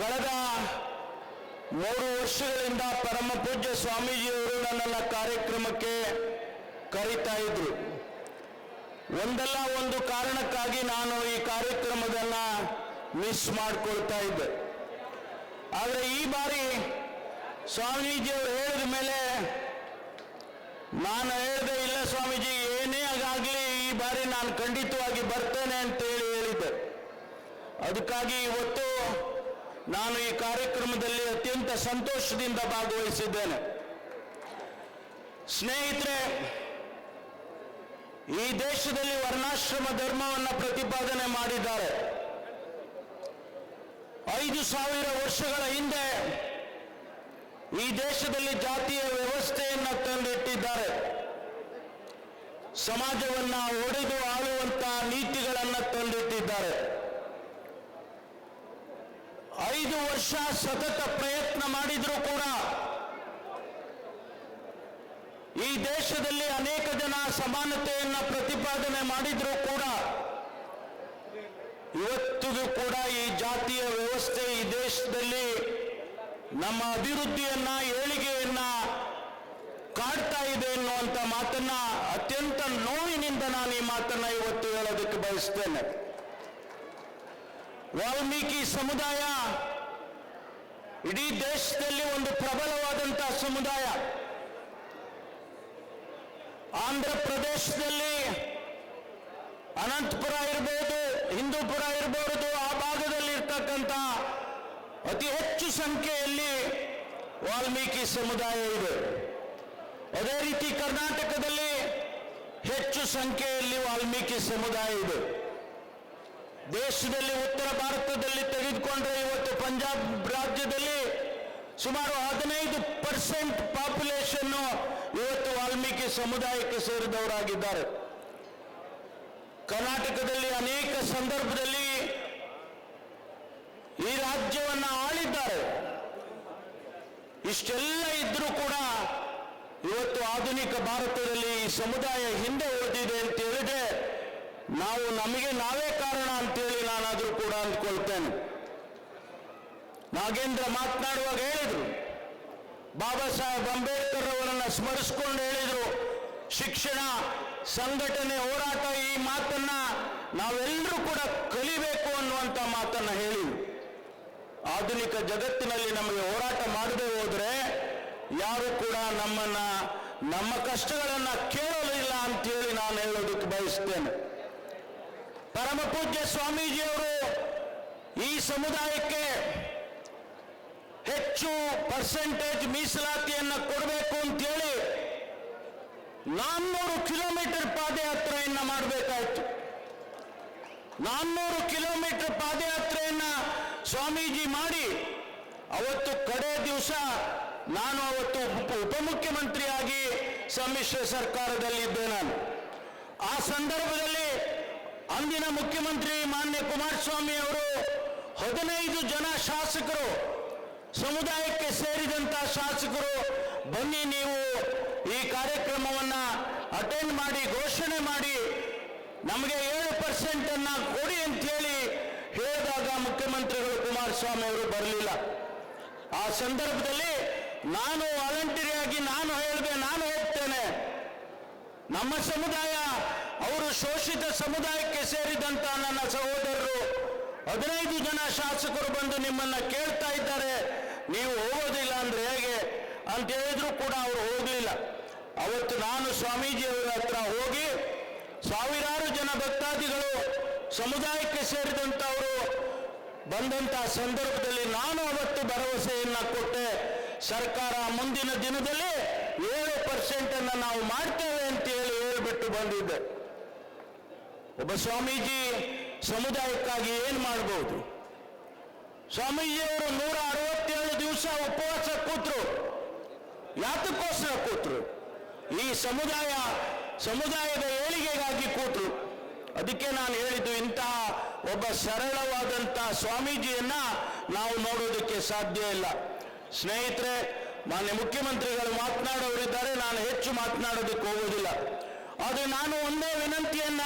ಕಳೆದ ಮೂರು ವರ್ಷಗಳಿಂದ ಪರಮ ಪೂಜ್ಯ ಸ್ವಾಮೀಜಿಯವರು ನನ್ನನ್ನು ಕಾರ್ಯಕ್ರಮಕ್ಕೆ ಕರೀತಾ ಇದ್ರು. ಒಂದಲ್ಲ ಒಂದು ಕಾರಣಕ್ಕಾಗಿ ನಾನು ಈ ಕಾರ್ಯಕ್ರಮದನ್ನ ಮಿಸ್ ಮಾಡ್ಕೊಳ್ತಾ ಇದ್ದೆ. ಆದರೆ ಈ ಬಾರಿ ಸ್ವಾಮೀಜಿಯವರು ಹೇಳಿದ ಮೇಲೆ ನಾನು ಹೇಳಿದೆ, ಇಲ್ಲ ಸ್ವಾಮೀಜಿ, ಏನೇ ಆಗಾಗ್ಲಿ ಈ ಬಾರಿ ನಾನು ಖಂಡಿತವಾಗಿ ಬರ್ತೇನೆ ಅಂತ ಹೇಳಿ ಹೇಳಿದ್ದೆ. ಅದಕ್ಕಾಗಿ ಇವತ್ತು ನಾನು ಈ ಕಾರ್ಯಕ್ರಮದಲ್ಲಿ ಅತ್ಯಂತ ಸಂತೋಷದಿಂದ ಭಾಗವಹಿಸಿದ್ದೇನೆ. ಸ್ನೇಹಿತರೆ, ಈ ದೇಶದಲ್ಲಿ ವರ್ಣಾಶ್ರಮ ಧರ್ಮವನ್ನು ಪ್ರತಿಪಾದನೆ ಮಾಡಿದ್ದಾರೆ. ಐದು ಸಾವಿರ ವರ್ಷಗಳ ಹಿಂದೆ ಈ ದೇಶದಲ್ಲಿ ಜಾತಿಯ ವ್ಯವಸ್ಥೆಯನ್ನು ತಂದಿಟ್ಟಿದ್ದಾರೆ. ಸಮಾಜವನ್ನ ಒಡೆದು ಆಳುವಂತಹ ನೀತಿಗಳನ್ನು ತಂದಿಟ್ಟಿದ್ದಾರೆ. ಐದು ವರ್ಷ ಸತತ ಪ್ರಯತ್ನ ಮಾಡಿದರೂ ಕೂಡ ಈ ದೇಶದಲ್ಲಿ ಅನೇಕ ಜನ ಸಮಾನತೆಯನ್ನ ಪ್ರತಿಪಾದನೆ ಮಾಡಿದರೂ ಕೂಡ ಇವತ್ತಿಗೂ ಕೂಡ ಈ ಜಾತಿಯ ವ್ಯವಸ್ಥೆ ಈ ದೇಶದಲ್ಲಿ ನಮ್ಮ ಅಭಿವೃದ್ಧಿಯನ್ನ, ಏಳಿಗೆಯನ್ನ ಕಾಡ್ತಾ ಇದೆ ಎನ್ನುವಂತ ಮಾತನ್ನ ಅತ್ಯಂತ ನೋವಿನಿಂದ ನಾನು ಈ ಮಾತನ್ನ ಇವತ್ತು ಹೇಳೋದಕ್ಕೆ ಬಯಸ್ತೇನೆ. ವಾಲ್ಮೀಕಿ ಸಮುದಾಯ. ಇಡೀ ದೇಶದಲ್ಲಿ ಒಂದು ಪ್ರಬಲವಾದಂತಹ ಸಮುದಾಯ. ಆಂಧ್ರ ಪ್ರದೇಶದಲ್ಲಿ ಅನಂತಪುರ ಇರ್ಬೋದು, ಹಿಂದೂಪುರ ಇರಬಹುದು ಆ ಭಾಗದಲ್ಲಿ ಇರ್ತಕ್ಕಂಥ ಅತಿ ಹೆಚ್ಚು ಸಂಖ್ಯೆಯಲ್ಲಿ ವಾಲ್ಮೀಕಿ ಸಮುದಾಯ ಇದೆ. ಅದೇ ರೀತಿ ಕರ್ನಾಟಕದಲ್ಲಿ ಹೆಚ್ಚು ಸಂಖ್ಯೆಯಲ್ಲಿ ವಾಲ್ಮೀಕಿ ಸಮುದಾಯ ಇದೆ. ದೇಶದಲ್ಲಿ, ಉತ್ತರ ಭಾರತದಲ್ಲಿ ತೆಗೆದುಕೊಂಡ್ರೆ ಇವತ್ತು ಪಂಜಾಬ್ ರಾಜ್ಯದಲ್ಲಿ ಸುಮಾರು ಹದಿನೈದು ಪರ್ಸೆಂಟ್ ಪಾಪ್ಯುಲೇಷನ್ ಇವತ್ತು ವಾಲ್ಮೀಕಿ ಸಮುದಾಯಕ್ಕೆ ಸೇರಿದವರಾಗಿದ್ದಾರೆ. ಕರ್ನಾಟಕದಲ್ಲಿ ಅನೇಕ ಸಂದರ್ಭದಲ್ಲಿ ಈ ರಾಜ್ಯವನ್ನ ಆಳಿದ್ದಾರೆ. ಇಷ್ಟೆಲ್ಲ ಇದ್ರೂ ಕೂಡ ಇವತ್ತು ಆಧುನಿಕ ಭಾರತದಲ್ಲಿ ಈ ಸಮುದಾಯ ಹಿಂದೆ ಉಳಿದಿದೆ ಅಂತ ಹೇಳಿದ್ರೆ ನಾವು ನಮಗೆ ನಾವೇ ಕಾರಣ ಅಂತೇಳಿ ನಾನಾದರೂ ಕೂಡ ಅಂದ್ಕೊಳ್ತೇನೆ. ನಾಗೇಂದ್ರ ಮಾತನಾಡುವಾಗ ಹೇಳಿದರು. ಬಾಬಾ ಸಾಹೇಬ್ ಅಂಬೇಡ್ಕರ್ ಅವರನ್ನು ಸ್ಮರಿಸ್ಕೊಂಡು ಹೇಳಿದರು, ಶಿಕ್ಷಣ, ಸಂಘಟನೆ, ಹೋರಾಟ ಈ ಮಾತನ್ನ ನಾವೆಲ್ಲರೂ ಕೂಡ ಕಲಿಬೇಕು ಅನ್ನುವಂಥ ಮಾತನ್ನ ಹೇಳಿ ಆಧುನಿಕ ಜಗತ್ತಿನಲ್ಲಿ ನಮಗೆ ಹೋರಾಟ ಮಾಡದೆ ಹೋದ್ರೆ ಯಾರು ಕೂಡ ನಮ್ಮನ್ನ, ನಮ್ಮ ಕಷ್ಟಗಳನ್ನ ಕೇಳಲಿಲ್ಲ ಅಂತೇಳಿ ನಾನು ಹೇಳೋದಕ್ಕೆ ಬಯಸ್ತೇನೆ. ಪರಮ ಪೂಜ್ಯ ಸ್ವಾಮೀಜಿಯವರು ಈ ಸಮುದಾಯಕ್ಕೆ ಹೆಚ್ಚು ಪರ್ಸೆಂಟೇಜ್ ಮೀಸಲಾತಿಯನ್ನ ಕೊಡಬೇಕು ಅಂತೇಳಿ ನಾನ್ನೂರು ಕಿಲೋಮೀಟರ್ ಪಾದಯಾತ್ರೆಯನ್ನ ಮಾಡಬೇಕಾಯಿತು. ನಾನ್ನೂರು ಕಿಲೋಮೀಟರ್ ಪಾದಯಾತ್ರೆಯನ್ನ ಸ್ವಾಮೀಜಿ ಮಾಡಿ ಅವತ್ತು ಕಡೆ ದಿವಸ ನಾನು ಅವತ್ತು ಉಪ ಉಪಮುಖ್ಯಮಂತ್ರಿಯಾಗಿ ಸಮ್ಮಿಶ್ರ ಸರ್ಕಾರದಲ್ಲಿದ್ದೆ ನಾನು. ಆ ಸಂದರ್ಭದಲ್ಲಿ ಅಂದಿನ ಮುಖ್ಯಮಂತ್ರಿ ಮಾನ್ಯ ಕುಮಾರಸ್ವಾಮಿ ಅವರು ಹದಿನೈದು ಜನ ಶಾಸಕರು ಸಮುದಾಯಕ್ಕೆ ಸೇರಿದಂತ ಶಾಸಕರು ಬನ್ನಿ ನೀವು ಈ ಕಾರ್ಯಕ್ರಮವನ್ನ ಅಟೆಂಡ್ ಮಾಡಿ, ಘೋಷಣೆ ಮಾಡಿ, ನಮಗೆ ಏಳು ಪರ್ಸೆಂಟ್ ಅನ್ನ ಕೊಡಿ ಅಂತ ಹೇಳಿ ಹೇಳಿದಾಗ ಮುಖ್ಯಮಂತ್ರಿಗಳು ಕುಮಾರಸ್ವಾಮಿ ಅವರು ಬರಲಿಲ್ಲ. ಆ ಸಂದರ್ಭದಲ್ಲಿ ನಾನು ವಾಲಂಟಿಯರ್ ನಾನು ಹೇಳಿದೆ, ನಾನು ಹೋಗ್ತೇನೆ. ನಮ್ಮ ಸಮುದಾಯ ಅವರು ಶೋಷಿತ ಸಮುದಾಯಕ್ಕೆ ಸೇರಿದಂತ ನನ್ನ ಸಹೋದರರು, ಹದಿನೈದು ಜನ ಶಾಸಕರು ಬಂದು ನಿಮ್ಮನ್ನ ಕೇಳ್ತಾ ಇದ್ದಾರೆ. ನೀವು ಹೋಗೋದಿಲ್ಲ ಅಂದ್ರೆ ಹೇಗೆ? ಅಂತ ಹೇಳಿದ್ರು ಕೂಡ ಅವರು ಹೋಗಲಿಲ್ಲ. ಅವತ್ತು ನಾನು ಸ್ವಾಮೀಜಿಯವರ ಹತ್ರ ಹೋಗಿ ಸಾವಿರಾರು ಜನ ಭಕ್ತಾದಿಗಳು ಸಮುದಾಯಕ್ಕೆ ಸೇರಿದಂತವರು ಬಂದಂತ ಸಂದರ್ಭದಲ್ಲಿ ನಾನು ಅವತ್ತು ಭರವಸೆಯನ್ನ ಕೊಟ್ಟೆ. ಸರ್ಕಾರ ಮುಂದಿನ ದಿನದಲ್ಲಿ ಏಳು ಪರ್ಸೆಂಟ್ ಅನ್ನ ನಾವು ಮಾಡ್ತೇವೆ ಅಂತ ಹೇಳಿ ಹೇಳ್ಬಿಟ್ಟು ಬಂದಿದ್ದೆ. ಒಬ್ಬ ಸ್ವಾಮೀಜಿ ಸಮುದಾಯಕ್ಕಾಗಿ ಏನು ಮಾಡಬಹುದು ಸ್ವಾಮೀಜಿಯವರು ನೂರ ಅರವತ್ತೇಳು ದಿವಸ ಉಪವಾಸ ಕೂತ್ರು. ಯಾತಕ್ಕೋಸ್ಕರ ಕೂತ್ರು? ಈ ಸಮುದಾಯ, ಸಮುದಾಯದ ಏಳಿಗೆಗಾಗಿ ಕೂತ್ರು. ಅದಕ್ಕೆ ನಾನು ಹೇಳಿದ್ದು ಇಂತಹ ಒಬ್ಬ ಸರಳವಾದಂತಹ ಸ್ವಾಮೀಜಿಯನ್ನ ನಾವು ನೋಡೋದಕ್ಕೆ ಸಾಧ್ಯ ಇಲ್ಲ. ಸ್ನೇಹಿತರೆ, ಮಾನ್ಯ ಮುಖ್ಯಮಂತ್ರಿಗಳು ಮಾತನಾಡೋರಿದ್ದಾರೆ, ನಾನು ಹೆಚ್ಚು ಮಾತನಾಡೋದಕ್ಕೆ ಹೋಗೋದಿಲ್ಲ. ಆದರೆ ನಾನು ಒಂದೇ ವಿನಂತಿಯನ್ನ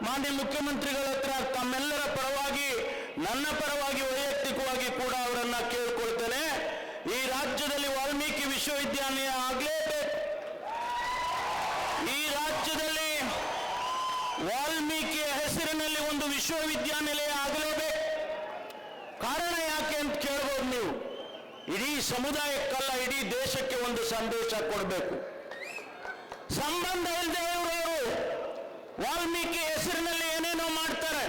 ಮಾನ್ಯ ಮುಖ್ಯಮಂತ್ರಿಗಳ ಹತ್ರ ತಮ್ಮೆಲ್ಲರ ಪರವಾಗಿ, ನನ್ನ ಪರವಾಗಿ, ವೈಯಕ್ತಿಕವಾಗಿ ಕೂಡ ಅವರನ್ನ ಕೇಳ್ಕೊಳ್ತೇನೆ. ಈ ರಾಜ್ಯದಲ್ಲಿ ವಾಲ್ಮೀಕಿ ವಿಶ್ವವಿದ್ಯಾಲಯ ಆಗಲೇಬೇಕು. ಈ ರಾಜ್ಯದಲ್ಲಿ ವಾಲ್ಮೀಕಿಯ ಹೆಸರಿನಲ್ಲಿ ಒಂದು ವಿಶ್ವವಿದ್ಯಾನಿಲಯ ಆಗಲೇಬೇಕು. ಕಾರಣ ಯಾಕೆ ಅಂತ ಕೇಳ್ಬೋದು ನೀವು? ಇಡೀ ಸಮುದಾಯಕ್ಕಲ್ಲ, ಇಡೀ ದೇಶಕ್ಕೆ ಒಂದು ಸಂದೇಶ ಕೊಡಬೇಕು. ಸಂಬಂಧ ಇಲ್ಲದೆ ಇರೋರು ವಾಲ್ಮೀಕಿ ಹೆಸರಿನಲ್ಲಿ ಏನೇನೋ ಮಾಡ್ತಾರೆ.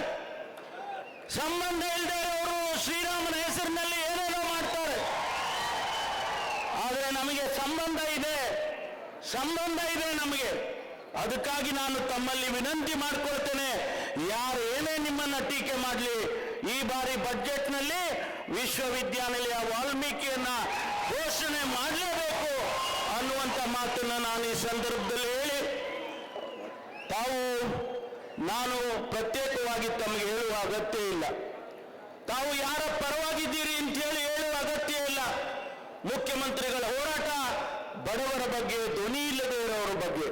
ಸಂಬಂಧ ಇಲ್ಲದೆ ಅವರು ಶ್ರೀರಾಮನ ಹೆಸರಿನಲ್ಲಿ ಏನೇನೋ ಮಾಡ್ತಾರೆ. ಆದರೆ ನಮಗೆ ಸಂಬಂಧ ಇದೆ. ಸಂಬಂಧ ಇದೆ ನಮಗೆ. ಅದಕ್ಕಾಗಿ ನಾನು ತಮ್ಮಲ್ಲಿ ವಿನಂತಿ ಮಾಡ್ಕೊಳ್ತೇನೆ. ಯಾರು ಏನೇ ನಿಮ್ಮನ್ನ ಟೀಕೆ ಮಾಡಲಿ, ಈ ಬಾರಿ ಬಜೆಟ್ನಲ್ಲಿ ವಿಶ್ವವಿದ್ಯಾನಿಲಯ ವಾಲ್ಮೀಕಿಯನ್ನ ಘೋಷಣೆ ಮಾಡಲೇಬೇಕು ಅನ್ನುವಂಥ ಮಾತನ್ನ ನಾನು ಈ ಸಂದರ್ಭದಲ್ಲಿ ಹೇಳಿ ತಾವು, ನಾನು ಪ್ರತ್ಯೇಕವಾಗಿ ತಮಗೆ ಹೇಳುವ ಅಗತ್ಯ ಇಲ್ಲ. ತಾವು ಯಾರ ಪರವಾಗಿದ್ದೀರಿ ಅಂತ ಹೇಳಿ ಹೇಳುವ ಅಗತ್ಯ ಇಲ್ಲ. ಮುಖ್ಯಮಂತ್ರಿಗಳ ಹೋರಾಟ ಬಡವರ ಬಗ್ಗೆ, ಧ್ವನಿ ಇಲ್ಲದೆ ಇರೋರ ಬಗ್ಗೆ.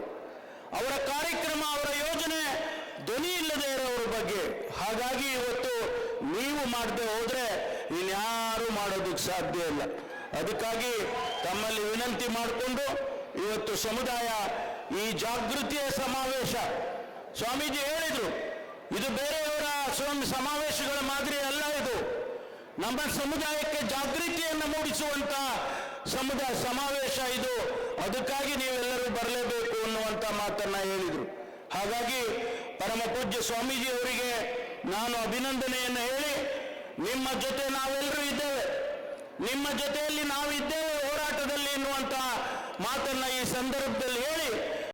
ಅವರ ಕಾರ್ಯಕ್ರಮ, ಅವರ ಯೋಜನೆ ಧ್ವನಿ ಇಲ್ಲದೆ ಇರೋರ ಬಗ್ಗೆ. ಹಾಗಾಗಿ ಇವತ್ತು ನೀವು ಮಾಡದೆ ಹೋದ್ರೆ ಇನ್ಯಾರು ಮಾಡೋದಕ್ಕೆ ಸಾಧ್ಯ ಇಲ್ಲ. ಅದಕ್ಕಾಗಿ ತಮ್ಮಲ್ಲಿ ವಿನಂತಿ ಮಾಡಿಕೊಂಡು ಇವತ್ತು ಸಮುದಾಯ ಈ ಜಾಗೃತಿಯ ಸಮಾವೇಶ. ಸ್ವಾಮೀಜಿ ಹೇಳಿದ್ರು, ಇದು ಬೇರೆಯವರ ಸ್ವಾಮಿ ಸಮಾವೇಶಗಳ ಮಾದರಿ ಅಲ್ಲ ಇದು. ನಮ್ಮ ಸಮುದಾಯಕ್ಕೆ ಜಾಗೃತಿಯನ್ನು ಮೂಡಿಸುವಂತ ಸಮುದಾಯ ಸಮಾವೇಶ ಇದು. ಅದಕ್ಕಾಗಿ ನೀವೆಲ್ಲರೂ ಬರಲೇಬೇಕು ಅನ್ನುವಂತ ಮಾತನ್ನ ಹೇಳಿದರು. ಹಾಗಾಗಿ ಪರಮ ಪೂಜ್ಯ ಸ್ವಾಮೀಜಿ ಅವರಿಗೆ ನಾನು ಅಭಿನಂದನೆಯನ್ನು ಹೇಳಿ, ನಿಮ್ಮ ಜೊತೆ ನಾವೆಲ್ಲರೂ ಇದ್ದೇವೆ. ನಿಮ್ಮ ಜೊತೆಯಲ್ಲಿ ನಾವು ಇದ್ದೇವೆ ಹೋರಾಟದಲ್ಲಿ ಎನ್ನುವಂತಹ ಮಾತನ್ನ ಈ ಸಂದರ್ಭದಲ್ಲಿ ಹೇಳಿ